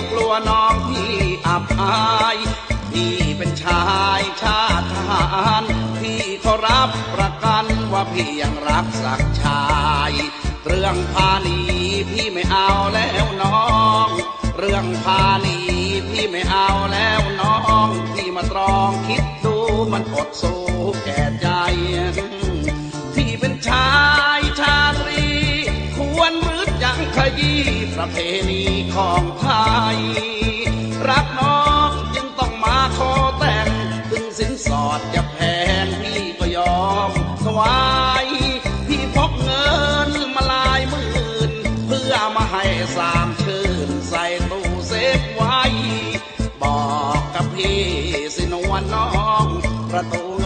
ก็กลัวน้องพี่อับอายพี่เป็นชายชาติทหารพี่เขารับประกันว่าพี่ยังรักสักชาย เรื่องพาหนีพี่ไม่เอาแล้วน้อง เรื่องพาหนีพี่ไม่เอาแล้วน้อง พี่มาตรองคิดดูมันอดสู้ ประเพณีของไทย รักน้องจึงต้องมาขอแต่ง ถึงสินสอดจะแพงพี่ก็ยอมถวายพี่พกเงินมาหลายหมื่น เพื่อมาให้สามชื่นใส่ตู้เซฟไว้ บอกกับพี่สินวลน้องประตู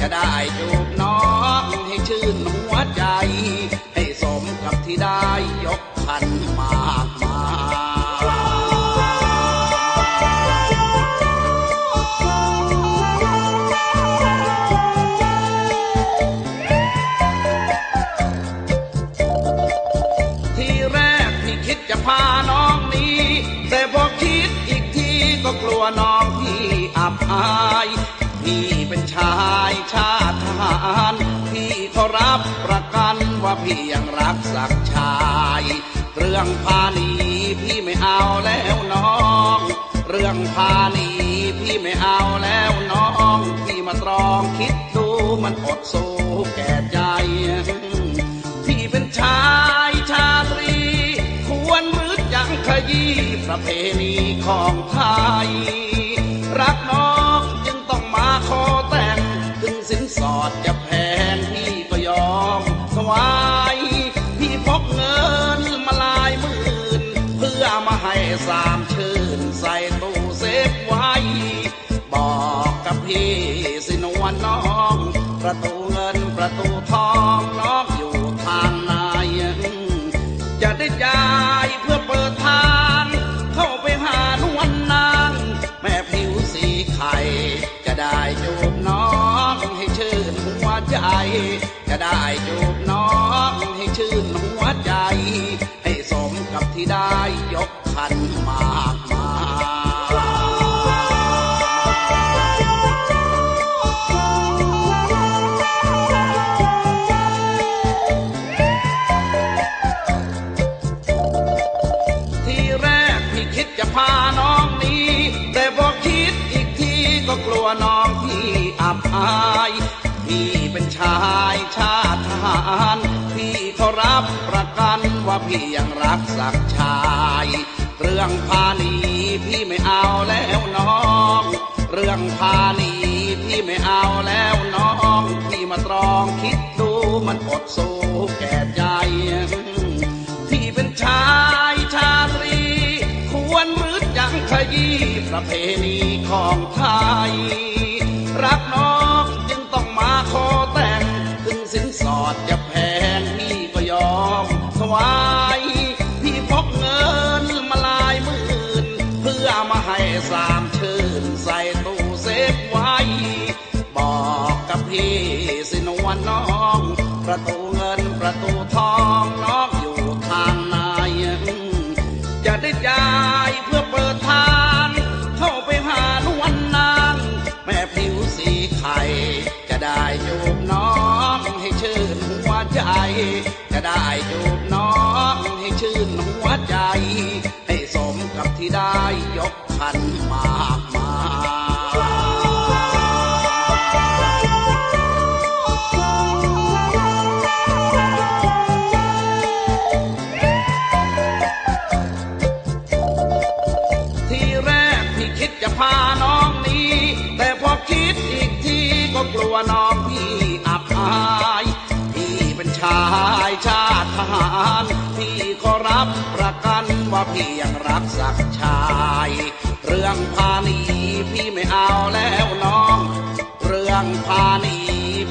จะได้จูบน้องให้ชื่นหัวใจ ให้สมกับที่ได้ยกพันมากมายทีแรกพี่คิดจะพาน้องนี้ แต่พอคิดอีกทีก็กลัวน้อง พี่ยังรักสักชาย เรื่องพานีพี่ไม่เอาแล้วน้อง เรื่องพานีพี่ไม่เอาแล้วน้อง พี่มาตรองคิดดูมันอดสู้แก่ใจที่เป็นชายชาตรี ควรหรือยังขยี้ประเพณีของไทย รักน้องจึงต้องมาขอแต่ง ถึงสินสอดจะ มา ชายชาติทหารพี่เขารับประกันว่าพี่ยังรักสักชาย เรื่องพาหนีพี่ไม่เอาแล้วน้อง เรื่องพาหนีพี่ไม่เอาแล้วน้องพี่มาตรองคิดดูมันอดสู้แก่ใจที่เป็นชายชาตรี ควรหรือยังขยี้ประเพณีของไท ขันมา ยังรักสักชาย เรื่องพานีพี่ไม่เอาแล้วน้อง เรื่องพานี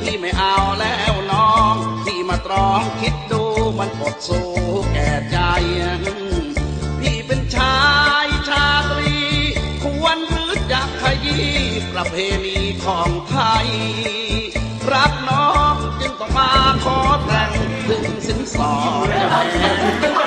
พี่ไม่เอาแล้วน้อง พี่มาตรองคิดดูมันอดสู้แก่ใจ พี่เป็นชายชาตรี ควรหรือจะขยี้ประเพณีของไทย รักน้องจึงต้องมาขอแต่งถึงสินสอด